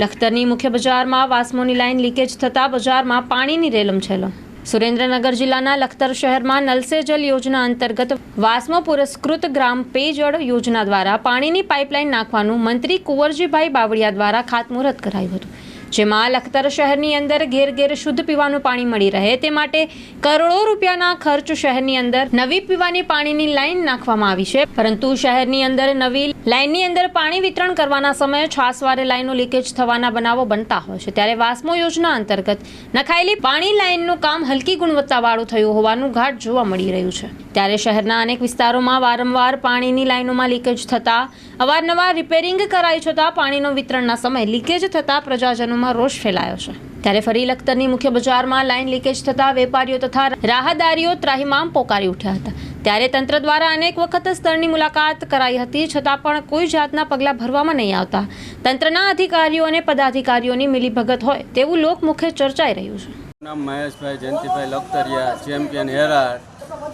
લખતરની મુખ્ય બજારમાં વાસ્મોની line leakage થતાં બજારમાં પાણીની રેલમ છેલમ સુરેન્દ્રનગર જિલ્લાના લખતર શહેરમાં નલસે જલ યોજના અંતર્ગત વાસ્મો પુરસ્કૃત ગ્રામ પેયજળ યોજના દ્વારા પાણીની પાઇપલાઇન નાખવાનું મંત્રી કુંવરજીભાઈ બાવળિયા દ્વારા ખાતમુહૂર્ત કરાયું હતું. જેમાં લખતર શહેરની અંદર ઘેર ઘેર શુદ્ધ પીવાનું પાણી મળી રહે તે માટે કરોડો રૂપિયાના ખર્ચ શહેરની અંદર નવી પીવાની પાણીની લાઇન નાખવામાં આવી છે. પરંતુ શહેરની અંદર નવી લાઇનની અંદર પાણી વિતરણ કરવાના સમયે છાસવારે લાઇનો લીકેજ થવાના બનાવો બનતા હોય છે. ત્યારે વાસ્મો યોજના અંતર્ગત નખાયેલી પાણી લાઇનનું કામ હલકી ગુણવત્તાવાળું થયું હોવાનું ઘાટ જોવા મળી રહ્યું છે. ત્યારે શહેરના અનેક વિસ્તારોમાં વારંવાર પાણીની લાઇનોમાં લીકેજ થતાં, અવારનવાર રિપેરિંગ કરાઈ છતાં પાણીનો વિતરણના સમયે લીકેજ થતાં પ્રજાજનોમાં રોષ ફેલાયો છે. ત્યારે ફરી લખતરની મુખ્ય બજારમાં લાઇન લીકેજ થતાં વેપારીઓ તથા રાહદારીઓ ત્રાહિમામ પોકારી ઉઠ્યા હતા. ત્યારે તંત્ર દ્વારા અનેક વખત સ્થળની મુલાકાત કરાઈ હતી, છતાં પણ કોઈ જાતના પગલાં ભરવામાં નહીં આવતા. તંત્રના અધિકારીઓ અને પદાધિકારીઓની મિલીભગત હોય તેવું લોકમુખે ચર્ચાઈ રહ્યું છે. નામ મહેશભાઈ જયંતિભાઈ લખતરિયા ચેમ્પિયન હેરાર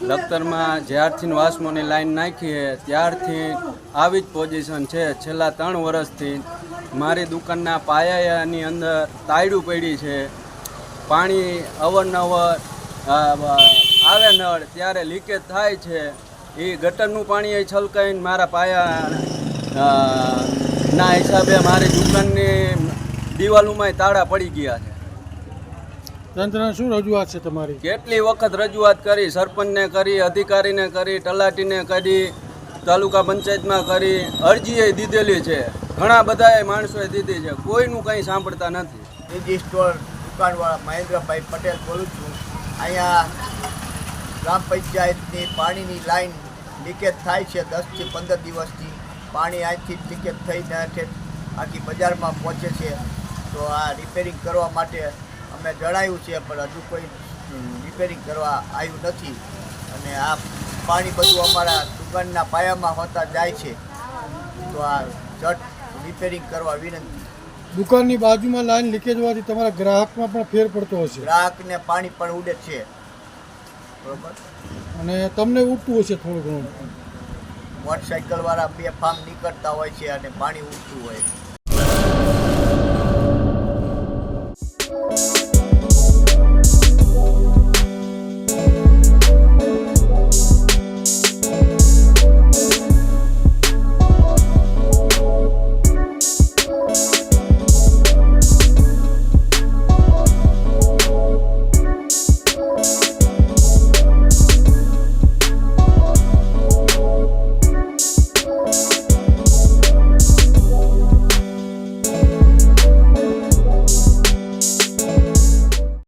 લખતરમાં જ્યારથી વાસમોની લાઈન નાખી છે, ત્યારથી આવી જ પોઝિશન છે. છેલ્લા ત્રણ વર્ષથી મારી દુકાનના પાયાની અંદર તાયડું પડી છે. પાણી અવરનવર આવે નળ, ત્યારે લીકેજ થાય છે. એ ગટરનું પાણી છલકાઈને મારા પાયા ના હિસાબે મારી દુકાનની દિવાલોમાં તાળા પડી ગયા છે. તંત્રને શું રજૂઆત છે તમારી? કેટલી વખત રજૂઆત કરી સરપંચને કરી અધિકારીને કરી તલાટીને કરી તાલુકા પંચાયતમાં કરી અરજીએ દીધેલી છે. ઘણા બધાએ માણસોએ દીધી છે. કોઈનું કંઈ સાંભળતા નથી. બીજી સ્ટોર દુકાનવાળા મહેન્દ્રભાઈ પટેલ બોલું છું. અહીંયા ગ્રામ પંચાયતની પાણીની લાઈન લીકેજ થાય છે દસથી પંદર દિવસથી. પાણી અહીંથી જ લીકેજ થઈને આખી બજારમાં પહોંચે છે. તો આ રિપેરિંગ કરવા માટે અમે જણાવ્યું છે પણ હજુ કોઈ રિપેરિંગ કરવા આવ્યું નથી. અને આ પાણી બધું અમારા દુકાનના પાયામાં હોતા જાય છે. તો આ ઝટ રિપેરિંગ કરવા વિનંતી. દુકાનની બાજુમાં લાઈન લીકેજ હોવાથી તમારા ગ્રાહકમાં પણ ફેર પડતો હશે. ગ્રાહકને પાણી પણ ઉડે છે. બરોબર? અને તમને ઉડતું હશે થોડું ઘણું. મોટરસાઇકલ વાળા બે ફાર્મ નીકળતા હોય છે અને પાણી ઉડતું હોય